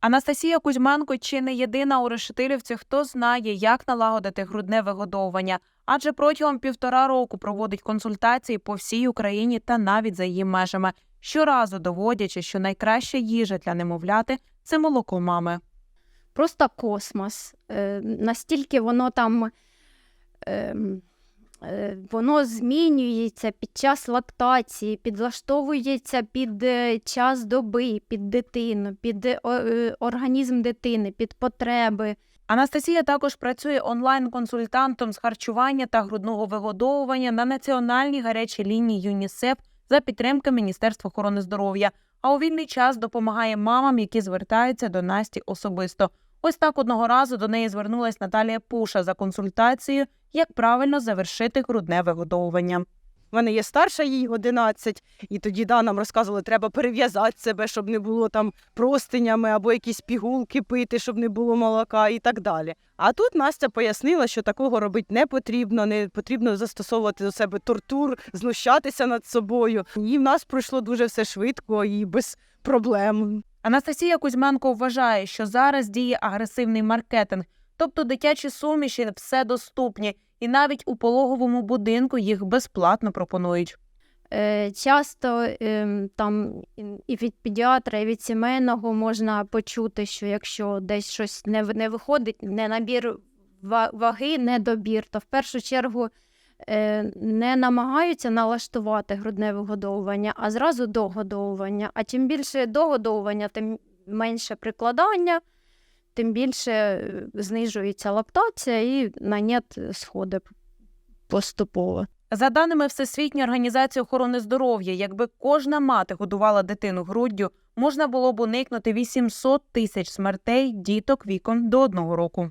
Анастасія Кузьменко чи не єдина у Решетилівці, хто знає, як налагодити грудне вигодовування, адже протягом півтора року проводить консультації по всій Україні та навіть за її межами, щоразу доводячи, що найкраща їжа для немовляти це молоко мами. просто космос. Е, настільки воно там е, воно змінюється під час лактації, підлаштовується під е, час доби, під дитину, під е, е, організм дитини, під потреби. Анастасія також працює онлайн-консультантом з харчування та грудного вигодовування на національній гарячій лінії ЮНІСЕФ за підтримки Міністерства охорони здоров'я. А у вільний час допомагає мамам, які звертаються до Насті особисто. Ось так одного разу до неї звернулась Наталія Пуша за консультацією, як правильно завершити грудне вигодовування. У мене є старша, їй 11, і тоді да, нам розказували, треба перев'язати себе, щоб не було там простинями або якісь пігулки пити, щоб не було молока і так далі. А тут Настя пояснила, що такого робити не потрібно, не потрібно застосовувати до себе тортур, знущатися над собою. І в нас пройшло дуже все швидко і без проблем. Анастасія Кузьменко вважає, що зараз діє агресивний маркетинг, тобто дитячі суміші все доступні, і навіть у пологовому будинку їх безплатно пропонують. Е, часто ем, там і- від педіатра, і від сімейного можна почути, що якщо десь щось не, не виходить, не набір ва- ваги, не добір, то в першу чергу е, не намагаються налаштувати грудне вигодовування, а зразу догодовування. А чим більше догодовування, тим менше прикладання, тим більше е, знижується лактація і на нет сходить поступово. За даними Всесвітньої організації охорони здоров'я, якби кожна мати годувала дитину груддю, можна було б уникнути 800 тисяч смертей діток віком до одного року.